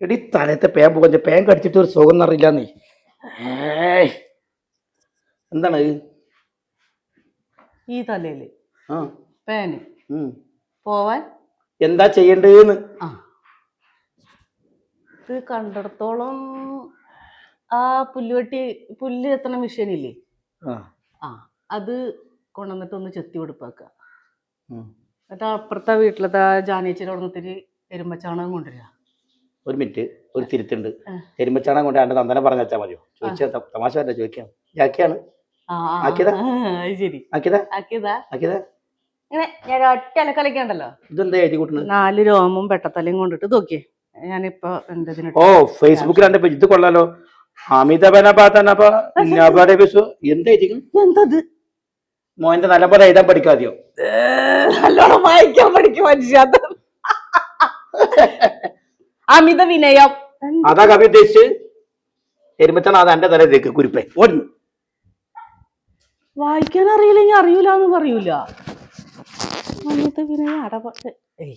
എടി തലത്തെ പേൻ പോകഞ്ഞ പേൻ കടിച്ചിട്ട് ഒരു സുഖം എന്നറിയില്ലെന്നേ ഏയ്. എന്താണ്? ഈ തലയിൽ. ആ. പേന്. ഉം. പോവാൻ? എന്താ ചെയ്യണ്ടേന്ന് ആ. ഇത് കണ്ടിടത്തോളം ആ പുല്ലുവെട്ടി പുല്ല് എത്തണ മെഷീൻ ഇല്ലേ ആ. ആ. അത് കൊണ്ടുവന്നിട്ട് ഒന്ന് ചെത്തി കൊടുപ്പാക്കുക ഉം. എന്നിട്ട് അപ്പുറത്തെ വീട്ടിലത്തെ ജാനേച്ചിയുടെ അവിടെ നിന്നിട്ട് എരുമ്പച്ചാണകം കൊണ്ടുവരിക. ഒരു മിനിറ്റ് ഒരു തിരുത്തുണ്ട്. എരുമച്ചാണം കൊണ്ട് ആണ്ട് നന്ദന പറഞ്ഞ വെച്ചാൽ മതിയോ ചോദിച്ചാൽ തമാശ വരണ്ട ചോദിക്കാം. ആക്കിയാണ്. നാല് രോമവും പെട്ടത്തലയും കൊണ്ടിട്ട് നോക്കിയേ. ഞാനിപ്പോ എന്റെ ഓ ഫേസ്ബുക്കിൽ എന്റെ ഇത് കൊള്ളാലോ. എന്തത് മോന്റെ നല്ലപോലെ എഴുതാൻ പഠിക്കാതെയോ നല്ലോണം വായിക്കാൻ പഠിക്കും മനുഷ്യ. അമിത വിനയം അതാ കവി ഉദ്ദേശിച്ച് എരുമച്ചാണ് അത് എന്റെ തലയിലേക്ക് കുരിപ്പേ. വായിക്കാൻ അറിയില്ലെങ്കിൽ അറിയൂലെന്ന് പറയൂല. അമിത വിനയം അടപട്ട് ഏയ്.